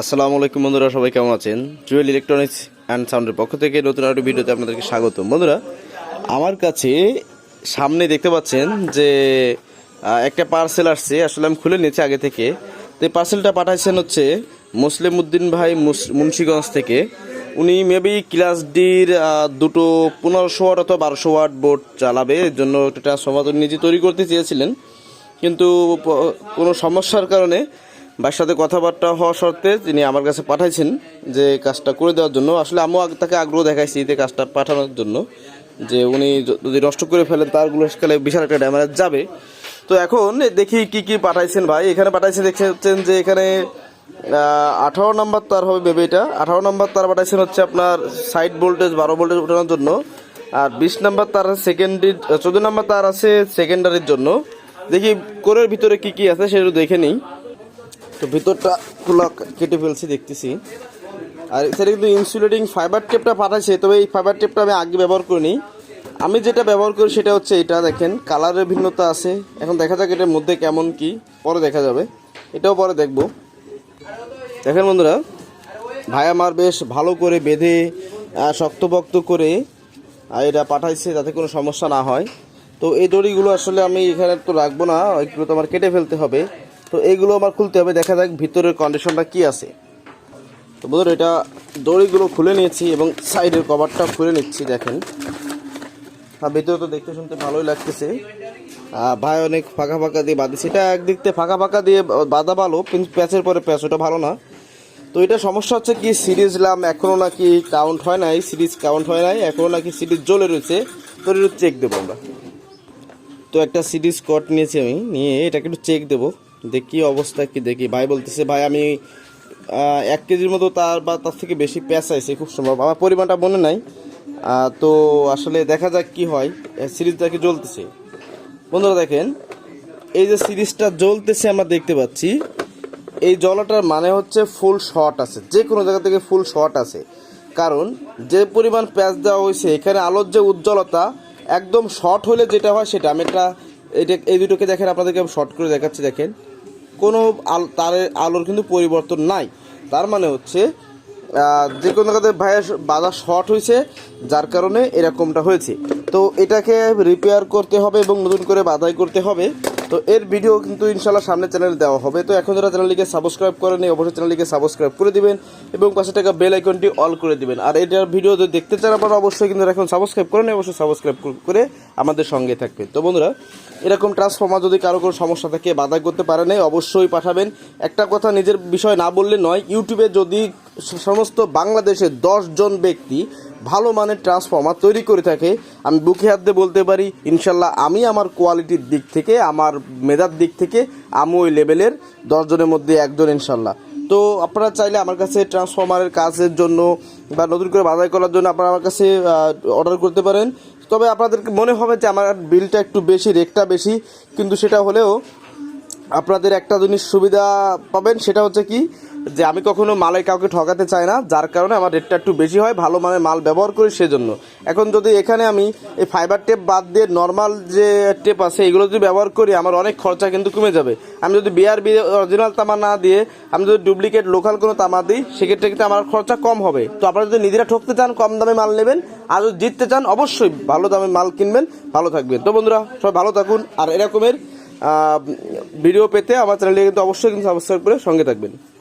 আসসালামু আলাইকুম বন্ধুরা, সবাই কেমন আছেন? জুয়েল ইলেকট্রনিক্স অ্যান্ড সাউন্ডের পক্ষ থেকে নতুন আরেকটি ভিডিওতে আপনাদেরকে স্বাগত বন্ধুরা, আমার কাছে সামনে দেখতে পাচ্ছেন যে একটা পার্সেল আসছে, আসলে আমি খুলে নিয়েছি আগে থেকে। তো এই পার্সেলটা পাঠাইছেন হচ্ছে মুসলিম উদ্দিন ভাই মুন্সিগঞ্জ থেকে। উনি মেবি ক্লাস ডির দুটো পনেরোশো ওয়াট অথবা বারোশো ওয়াট বোর্ড চালাবে। এর জন্য একটা ট্রান্সফর্মার নিজে তৈরি করতে চেয়েছিলেন। কিন্তু কোনো সমস্যার কারণে ভাইয়ের সাথে কথাবার্তা হওয়া সত্ত্বে তিনি আমার কাছে পাঠাইছেন যে কাজটা করে দেওয়ার জন্য, আসলে আমিও তাকে আগ্রহ দেখাইছি যে কাজটা পাঠানোর জন্য, যে উনি যদি নষ্ট করে ফেলেন তারগুলো সেকালে বিশাল একটা ড্যামেজ যাবে। তো এখন দেখি কি কি পাঠাইছেন ভাই। এখানে পাঠাইছেন দেখছেন যে এখানে আঠারো নাম্বার তার হবে ভেবে এটা। আঠারো নাম্বার তার পাঠাইছেন হচ্ছে আপনার সাইড ভোল্টেজ বারো ভোল্টেজ ওঠানোর জন্য। আর বিশ নাম্বার তার আছে সেকেন্ডারি চোদ্দ নাম্বার তার আছে সেকেন্ডারির জন্য। দেখি কোরের ভিতরে কি কি আছে সেটা দেখে নিই। তো ভিতরটা খোলা কেটে ফেলছি, দেখতেছি। আর এছাড়া কিন্তু ইনসুলেটিং ফাইবার টেপটা পাঠাচ্ছে তবে এই ফাইবার টেপটা আমি আগে ব্যবহার করিনি। আমি যেটা ব্যবহার করি সেটা হচ্ছে এটা, দেখেন কালারের ভিন্নতা আছে। এখন দেখা যাক এটার মধ্যে কেমন কি, পরে দেখা যাবে। এটাও পরে দেখব। দেখেন বন্ধুরা ভাই আমার বেশ ভালো করে বেঁধে শক্তপোক্ত করে এটা পাঠাইছে যাতে কোনো সমস্যা না হয়। তো এই দড়িগুলো আসলে আমি এখানে তো রাখব না এগুলো তো আমার কেটে ফেলতে হবে। তো এইগুলো আমার খুলতে হবে। দেখা যাক ভিতরের কন্ডিশনটা কি আছে। তো বন্ধুরা, এটা দড়িগুলো খুলে নিয়েছি এবং সাইডের কভারটা খুলে নিচ্ছি, দেখেন। আর ভিতরে তো দেখতে শুনতে ভালোই লাগতেছে। ভাই অনেক ফাঁকা ফাঁকা দিয়ে বাঁধিছে। সেটা একদিক থেকে ফাঁকা ফাঁকা দিয়ে বাঁধা ভালো, কিন্তু প্যাচের পরে প্যাচ, ওটা ভালো না। তো এটা সমস্যা হচ্ছে কি, সিরিজ লাম এখনও নাকি কাউন্ট হয় নাই, সিরিজ কাউন্ট হয় নাই এখনও নাকি সিরিজ জ্বলে রয়েছে। তো এটা চেক দেবো আমরা। তো একটা সিরিজ কট নিয়েছি আমি, নিয়ে এটাকে একটু চেক দেবো। দেখি অবস্থা কি দেখি। ভাই বলতেছে, ভাই, আমি এক কেজির মতো তার বা, তার থেকে বেশি প্যাঁচ আছে খুব সম্ভব। আমার পরিমাণটা মনে নাই। তো আসলে দেখা যাক কি হয়। সিরিজটা কি জ্বলতেছে। বন্ধুরা দেখেন, এই যে সিরিজটা জ্বলতেছে আমরা দেখতে পাচ্ছি, এই জলাটার মানে হচ্ছে ফুল শর্ট আছে। যে কোনো জায়গা থেকে ফুল শর্ট আছে। কারণ, যে পরিমাণ প্যাচ দেওয়া হয়েছে, এখানে আলোর যে উজ্জ্বলতা, একদম শর্ট হলে যেটা হয় সেটা। আমি এটা এটা এই দুটোকে দেখেন, আপনাদেরকে আমি শর্ট করে দেখাচ্ছি, দেখেন। কোনো তারের আলোর কিন্তু পরিবর্তন নাই। তার মানে হচ্ছে যে কোনো জায়গাতে ভাইয়ের বাজার শর্ট হয়েছে, যার কারণে এরকমটা হয়েছে। তো এটাকে রিপেয়ার করতে হবে এবং নতুন করে বাধাই করতে হবে। তো এর ভিডিও কিন্তু ইনশাল্লাহ সামনে চ্যানেলে দেওয়া হবে। তো এখন যারা চ্যানেলটিকে সাবস্ক্রাইব করেন অবশ্যই চ্যানেলটিকে সাবস্ক্রাইব করে দিবেন এবং পাশে টাকা বেল আইকনটি অল করে দিবেন। আর এটার ভিডিও যদি দেখতে চান আপনারা, অবশ্যই কিন্তু এখন সাবস্ক্রাইব করেন, অবশ্যই সাবস্ক্রাইব করে আমাদের সঙ্গে থাকবেন। তো বন্ধুরা, এরকম ট্রান্সফর্মার যদি কারও কোনো সমস্যা থাকে, বাধা করতে পারে নাই, অবশ্যই পাঠাবেন। একটা কথা নিজের বিষয় না বললে নয় ইউটিউবে যদি সমস্ত বাংলাদেশের জন ব্যক্তি ভালো মানের ট্রান্সফর্মার তৈরি করে থাকে। আমি বুকে হাত দিয়ে বলতে পারি, ইনশাল্লাহ আমি আমার কোয়ালিটির দিক থেকে, আমার মেধার দিক থেকে আমি ওই লেভেলের দশজনের মধ্যে একজন ইনশাল্লাহ। তো আপনারা চাইলে আমার কাছে ট্রান্সফর্মারের কাজের জন্য বা নতুন করে বাজার করার জন্য আপনারা আমার কাছে অর্ডার করতে পারেন। তবে আপনাদেরকে মনে হবে যে আমার বিলটা একটু বেশি রেটটা বেশি, কিন্তু সেটা হলেও আপনাদের একটা জিনিস সুবিধা পাবেন, সেটা হচ্ছে কি যে আমি কখনো মালের কাউকে ঠকাতে চাই না, যার কারণে আমার রেটটা একটু বেশি হয়, ভালো মানের মাল ব্যবহার করি সেজন্য। এখন যদি এখানে আমি এই ফাইবার টেপ বাদ দিয়ে নর্মাল যে টেপ আছে, এগুলো যদি ব্যবহার করি, আমার অনেক খরচা কিন্তু কমে যাবে। আমি যদি বিআরবি অরিজিনাল তামা না দিয়ে, আমি যদি ডুপ্লিকেট লোকাল কোনো তামা দিই, সেক্ষেত্রে কিন্তু আমার খরচা কম হবে। তো আপনারা যদি নিজেরা ঠকতে চান, কম দামে মাল নেবেন, আর যদি জিততে চান, অবশ্যই ভালো দামে মাল কিনবেন, ভালো থাকবেন। তো বন্ধুরা, সবাই ভালো থাকুন, আর এরকমের ভিডিও পেতে আমার চ্যানেলটি কিন্তু অবশ্যই কিন্তু সাবস্ক্রাইব করে সঙ্গে থাকবেন।